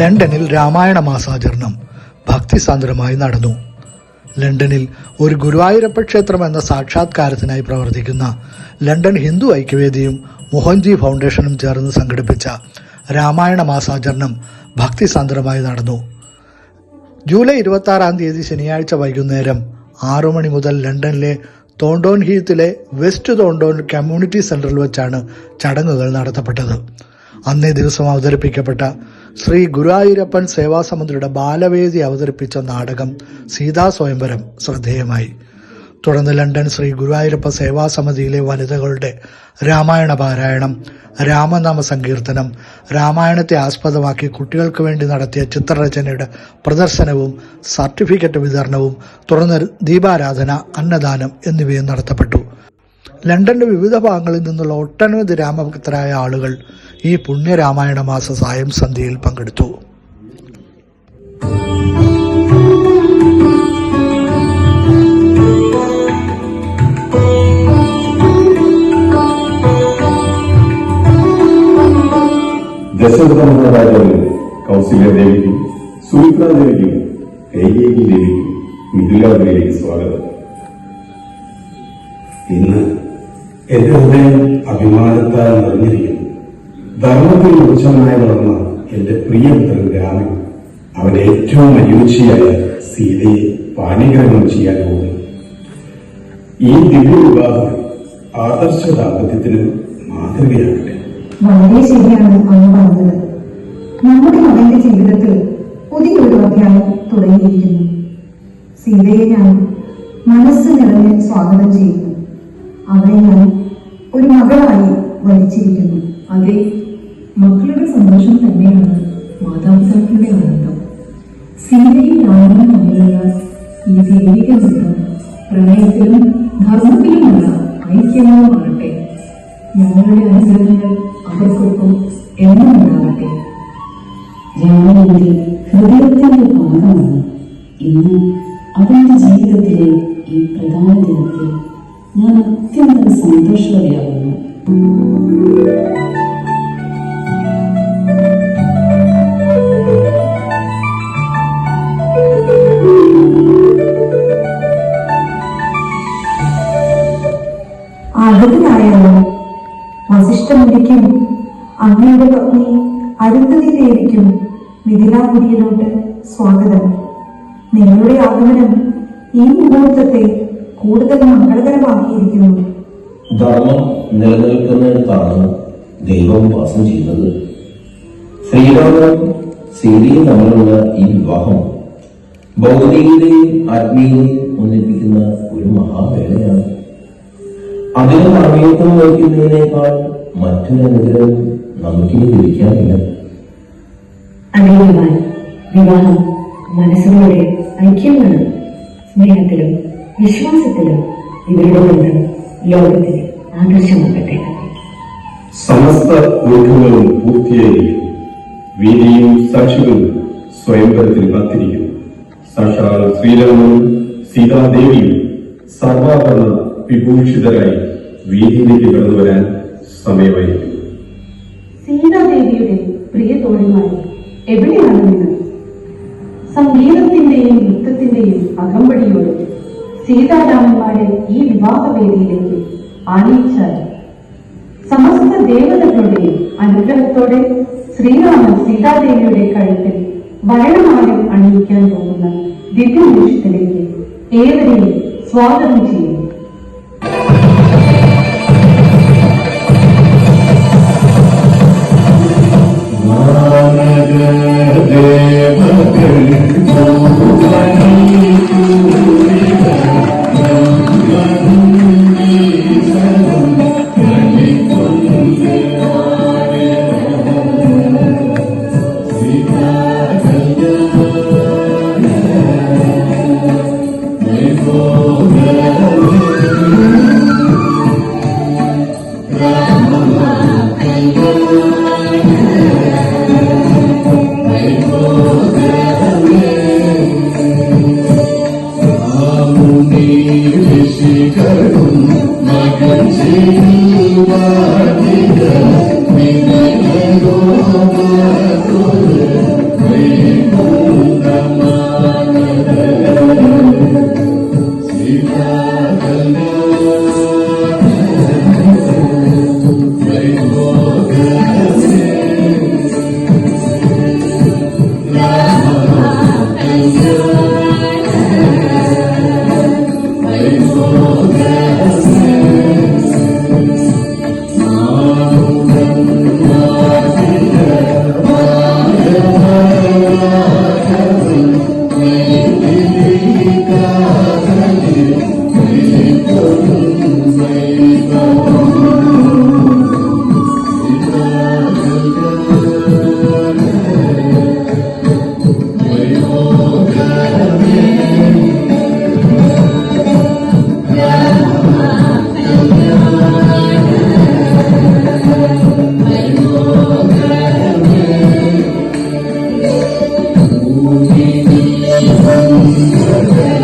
ലണ്ടനിൽ രാമായണ മാസാചരണം ഭക്തിസാന്ദ്രമായി നടന്നു. ലണ്ടനിൽ ഒരു ഗുരുവായൂരപ്പ ക്ഷേത്രം എന്ന സാക്ഷാത്കാരത്തിനായി പ്രവർത്തിക്കുന്ന ലണ്ടൻ ഹിന്ദു ഐക്യവേദിയും മോഹൻജി ഫൗണ്ടേഷനും ചേർന്ന് സംഘടിപ്പിച്ച രാമായണ മാസാചരണം ഭക്തിസാന്ദ്രമായി നടന്നു. ജൂലൈ ഇരുപത്തി ആറാം തീയതി ശനിയാഴ്ച വൈകുന്നേരം ആറു മണി മുതൽ ലണ്ടനിലെ തോണ്ടോൺ ഹീത്തിലെ വെസ്റ്റ് തോണ്ടോൺ കമ്മ്യൂണിറ്റി സെന്ററിൽ വെച്ചാണ് ചടങ്ങുകൾ നടത്തപ്പെട്ടത്. അന്നേ ദിവസം അവതരിപ്പിക്കപ്പെട്ട ശ്രീ ഗുരുവായൂരപ്പൻ സേവാസമുദ്രയുടെ ബാലവേദി അവതരിപ്പിച്ച നാടകം സീതാ സ്വയംവരം ശ്രദ്ധേയമായി. തുടർന്ന് ലണ്ടൻ ശ്രീ ഗുരുവായൂരപ്പ സേവാസമിതിയിലെ വനിതകളുടെ രാമായണ പാരായണം രാമനാമ സങ്കീർത്തനം രാമായണത്തെ ആസ്പദമാക്കി കുട്ടികൾക്ക് വേണ്ടി നടത്തിയ ചിത്രരചനയുടെ പ്രദർശനവും സർട്ടിഫിക്കറ്റ് വിതരണവും തുടർന്ന് ദീപാരാധന അന്നദാനം എന്നിവയും നടത്തപ്പെട്ടു. ലണ്ടന്റെ വിവിധ ഭാഗങ്ങളിൽ നിന്നുള്ള ഒട്ടനവധി രാമഭക്തരായ ആളുകൾ ഈ പുണ്യരാമായണ മാസ സായം സന്ധ്യയിൽ പങ്കെടുത്തു. ദേവിക്കും സുമിത്രാ സ്വാഗതം. ഇന്ന് എന്റെ ഹൃദയം അഭിമാനത്താൽ നിറഞ്ഞിരിക്കുന്നു. ധർമ്മത്തിൽ ഉച്ചമായി വളർന്ന എന്റെ പ്രിയപുത്രൻ രാമൻ. അവൻ ഏറ്റവും അനുയോജ്യയായ സീതയെ പാനീകരണം ചെയ്യാൻ പോകുന്നു. ഈ ദിവ്യ വിവാഹം ആദർശ ദാമ്പത്യത്തിന് മാതൃകയാകട്ടെ. വളരെ ശരിയാണ് അന്ന് പറഞ്ഞത്. നമ്മുടെ മകന്റെ ജീവിതത്തിൽ പുതിയൊരു അധ്യായം തുടങ്ങിയിരിക്കുന്നു. സീതയെ ഞാൻ മനസ്സ് നിറഞ്ഞ് സ്വാഗതം ചെയ്യുന്നു. അവരെ ഞാൻ ഒരു മകളായി വലിച്ചിരിക്കുന്നു അതെ മക്കളുടെ സന്തോഷം തന്നെയാണ് മാതാപിതാക്കളുടെ ആനന്ദം. സീതയും രാമനും തമ്മിലുള്ള ഈ ദൈവിക ബന്ധം പ്രണയത്തിലും ധർമ്മത്തിലുമുള്ള ഐക്യങ്ങളുമാകട്ടെ ഞങ്ങളുടെ അനുഗ്രഹങ്ങൾ അവർക്കൊപ്പം എന്നും ഉണ്ടാകട്ടെ. രാമന്റെ ഹൃദയത്തിന്റെ ഭാഗമാണ് ഇന്ന് അവന്റെ ജീവിതത്തിലെ ഈ പ്രധാന ദിനത്തിൽ ഞാൻ അത്യന്തം സന്തോഷവതിയാകുന്നു ആഗതനായല്ലോ വസിഷ്ഠമുടിക്കും അങ്ങയുടെ പത്നി അരുന്ധതി ദേവിക്കും മിഥിലാപുരിയിലോട്ട് സ്വാഗതം. നിങ്ങളുടെ ആഗമനം ഈ മുഹൂർത്തത്തെ കൂടുതൽ മംഗളകരമാക്കിയിരിക്കുന്നു. ധർമ്മം നിലനിൽക്കുന്നിടത്താണ് ദൈവം വാസം ചെയ്യുന്നത്. ശ്രീരാമനും സീതയും തമ്മിലുള്ള ഈ വിവാഹം ഭൗതികതയും ആത്മീയതയും ഒന്നിപ്പിക്കുന്ന ഒരു മഹാവേളയാണ്. അതിന് സമയത്തും വഹിക്കുന്നതിനേക്കാൾ മറ്റൊരു അനുഗ്രഹം നമുക്കിനി ലഭിക്കാനില്ല. വിവാഹം മനസ്സിലൂടെ ഐക്യമാണ് സ്നേഹത്തിലും വിശ്വാസത്തിലും ഇവരുടെ ബന്ധം ലോകത്തിന് ആദർശമാകട്ടെ സമസ്ത ഒരുക്കങ്ങളും പൂർത്തിയായി. വീതിയും സാക്ഷികളും സ്വയംവരത്തിൽ കാത്തിരിക്കുന്നു സാക്ഷാൽ ശ്രീരാമനും സീതാദേവിയും സർവാഭരണ വിഭൂഷിതരായി വീതിയിലേക്ക് കടന്നു വരാൻ സമയമായി സീതാദേവിയുടെ പ്രിയ തോഴിമാരെ എവിടെയാണ് നിങ്ങൾ? സംഗീതത്തിന്റെയും നൃത്തത്തിന്റെയും അകമ്പടിയോടെ സീതാരാമന്മാരെ ഈ വിവാഹവേദിയിലേക്ക് ആനയിച്ചാൽ സമസ്ത ദേവതകളുടെയും അനുഗ്രഹത്തോടെ ശ്രീരാമൻ സീതാദേവിയുടെ കഴുത്തിൽ വരണമാലം അണിയിക്കാൻ പോകുന്ന ദിവ്യനിമിഷത്തിലേക്ക് ഏവരെയും സ്വാഗതം ചെയ്യുന്നു ും. Amen.